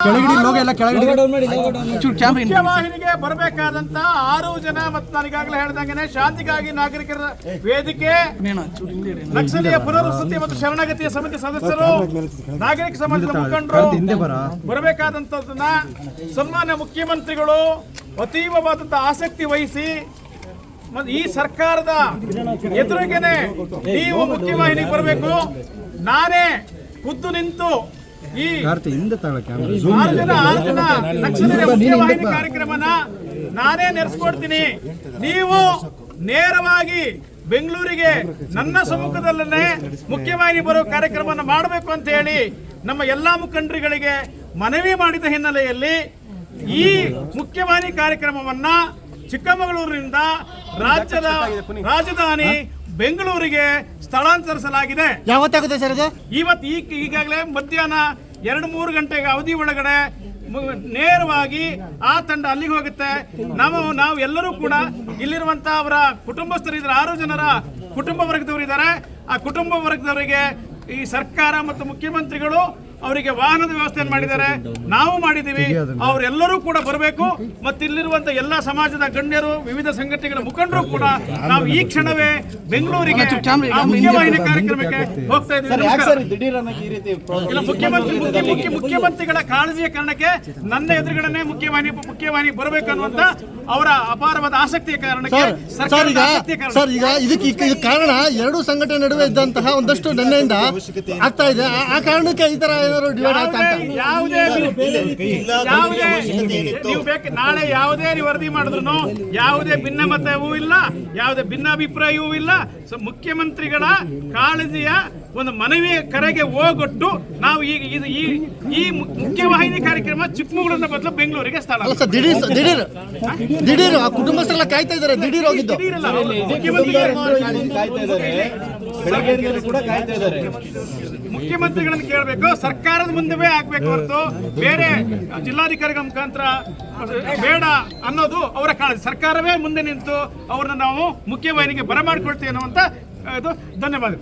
ಕೆಳಗಡೆ ಲೋಗ ಎಲ್ಲ ಕೆಳಗಡೆ. ಚೂರು ವಾಹಿನಿಗೆ ಬರಬೇಕಾದಂತ ಆರು ಜನ ಮತ್ತು ನನಗಾಗಲೇ ಹೇಳ್ದಂಗೆ ಶಾಂತಿಗಾಗಿ ನಾಗರಿಕರ ವೇದಿಕೆ. ನಕ್ಸಲೀಯ ಪುನರ್ವಸತಿ ಮತ್ತು ಶರಣಾಗತಿಯ ಸಮಿತಿ ಸದಸ್ಯರು ನಾಗರಿಕ ಸಮಾಜದ ಮುಖಂಡರು ಬರಬೇಕಾದಂತದನ್ನ ಸನ್ಮಾನ್ಯ ಮುಖ್ಯಮಂತ್ರಿಗಳು ಅತೀವವಾದಂತ ಆಸಕ್ತಿ ವಹಿಸಿ ಮತ್ತು ಈ ಸರ್ಕಾರದ ಎದುರಿಗೆನೆ ನೀವು ಮುಖ್ಯವಾಹಿನಿಗೆ ಬರಬೇಕು. ನಾನೇ ಖುದ್ದು ನಿಂತು ಈ ಆರು ಜನ ಆರು ಜನ ಮುಖ್ಯವಾಹಿನಿ ಕಾರ್ಯಕ್ರಮನ ನಾನೇ ನೆರೆಸ್ಕೊಡ್ತೀನಿ. ನೀವು ನೇರವಾಗಿ ಬೆಂಗಳೂರಿಗೆ ನನ್ನ ಸಮ್ಮುಖದಲ್ಲೇ ಮುಖ್ಯವಾಹಿನಿ ಬರೋ ಕಾರ್ಯಕ್ರಮವನ್ನು ಮಾಡಬೇಕು ಅಂತ ಹೇಳಿ ನಮ್ಮ ಎಲ್ಲ ಮುಖಂಡರುಗಳಿಗೆ ಮನವಿ ಮಾಡಿದ ಹಿನ್ನೆಲೆಯಲ್ಲಿ ಈ ಮುಖ್ಯವಾಹಿನಿ ಕಾರ್ಯಕ್ರಮವನ್ನ ಚಿಕ್ಕಮಗಳೂರಿನಿಂದ ರಾಜ್ಯದ ರಾಜಧಾನಿ ಬೆಂಗಳೂರಿಗೆ ಸ್ಥಳಾಂತರಿಸಲಾಗಿದೆ. ಯಾವತ್ತಾಗುತ್ತೆ ಸರ್ ಇದು ಇವತ್ತು ಈಗ ಈಗಾಗಲೇ ಮಧ್ಯಾಹ್ನ ಎರಡು ಮೂರು ಗಂಟೆಗೆ ಅವಧಿ ಒಳಗಡೆ ನೇರವಾಗಿ ಆ ತಂಡ ಅಲ್ಲಿಗೆ ಹೋಗುತ್ತೆ. ನಾವು ನಾವು ಎಲ್ಲರೂ ಕೂಡ ಇಲ್ಲಿರುವಂತ ಅವರ ಕುಟುಂಬಸ್ಥರಿದ್ದಾರೆ ಆರು ಜನರ ಕುಟುಂಬ ವರ್ಗದವರು ಇದ್ದಾರೆ ಆ ಕುಟುಂಬ ವರ್ಗದವರಿಗೆ ಈ ಸರ್ಕಾರ ಮತ್ತು ಮುಖ್ಯಮಂತ್ರಿಗಳು ಅವರಿಗೆ ವಾಹನದ ವ್ಯವಸ್ಥೆಯನ್ನು ಮಾಡಿದ್ದಾರೆ. ನಾವು ಮಾಡಿದ್ದೀವಿ. ಅವರೆಲ್ಲರೂ ಕೂಡ ಬರಬೇಕು. ಮತ್ತೆ ಇಲ್ಲಿರುವಂತ ಎಲ್ಲ ಸಮಾಜದ ಗಣ್ಯರು ವಿವಿಧ ಸಂಘಟನೆಗಳ ಮುಖಂಡರು ಕೂಡ ನಾವು ಈ ಕ್ಷಣವೇ ಬೆಂಗಳೂರಿಗೆ ಮುಖ್ಯವಾಹಿನಿ ಕಾರ್ಯಕ್ರಮಕ್ಕೆ ಹೋಗ್ತಾ ಇದ್ದೀವಿ. ಮುಖ್ಯಮಂತ್ರಿ ಮುಖ್ಯ ಮುಖ್ಯ ಮುಖ್ಯಮಂತ್ರಿಗಳ ಕಾಳಜಿಯ ಕಾರಣಕ್ಕೆ ನನ್ನ ಎದುರುಗಡೆ ಮುಖ್ಯವಾಹಿನಿ ಮುಖ್ಯವಾಹಿನಿ ಬರಬೇಕು ಅನ್ನುವಂತ ಅವರ ಅಪಾರವಾದ ಆಸಕ್ತಿಯ ಕಾರಣಕ್ಕೆ ಸರ್ ಈಗ ಸರ್ ಈಗ ಇದಕ್ಕೆ ಕಾರಣ ಎರಡು ಸಂಘಟನೆ ನಡುವೆ ಇದ್ದಂತಹ ಒಂದಷ್ಟು ನಿನ್ನೆಯಿಂದ ಆಗ್ತಾ ಇದೆ. ಆ ಕಾರಣಕ್ಕೆ ಈ ತರ ಏನಾದ್ರು ಡಿವೈಡ್ ಆಗ್ತಾ ಅಂತ ಯಾವುದೇ ಯಾವುದೇ ನೀವು ಬೇಕು ನಾಳೆ ಯಾವುದೇ ನೀವು ವರದಿ ಮಾಡಿದ್ರು ಯಾವುದೇ ಭಿನ್ನಮತವೂ ಇಲ್ಲ ಯಾವುದೇ ಭಿನ್ನಾಭಿಪ್ರಾಯವೂ ಇಲ್ಲ. ಸೊ ಮುಖ್ಯಮಂತ್ರಿಗಳ ಕಾಳಜಿಯ ಒಂದು ಮನವಿ ಕರೆಗೆ ಹೋಗೊಟ್ಟು ನಾವು ಈಗ ಇದು ಈ ಈ ಮು- ಮುಖ್ಯವಾಹಿನಿ ಕಾರ್ಯಕ್ರಮ ಚಿಕ್ಕಮಗಳೂರಿನ ಬದಲು ಬೆಂಗಳೂರಿಗೆ ಸ್ಥಳ. ದಿಢೀರ್ ದಿಢೀರ್. ದಿಢೀರ್ ಆ ಕುಟುಂಬಸ್ಥರೆಲ್ಲ ಕಾಯ್ತಾ ಇದ್ದಾರೆ ದಿಢೀರ್ ಹೋಗಿದ್ದು. ಮುಖ್ಯಮಂತ್ರಿ ಮುಖ್ಯಮಂತ್ರಿಗಳನ್ನು ಕೇಳಬೇಕು ಸರ್ಕಾರದ ಮುಂದೆವೇ ಆಗ್ಬೇಕು ಹೊರತು ಬೇರೆ ಜಿಲ್ಲಾಧಿಕಾರಿಗಳ ಮುಖಾಂತರ ಬೇಡ ಅನ್ನೋದು ಅವರ ಕಾಳಜಿ. ಸರ್ಕಾರವೇ ಮುಂದೆ ನಿಂತು ಅವ್ರನ್ನ ನಾವು ಮುಖ್ಯವಾಹಿನಿಗೆ ಬರಮಾಡ್ಕೊಳ್ತೀವಿ ಅನ್ನುವಂತ ಇದು ಧನ್ಯವಾದ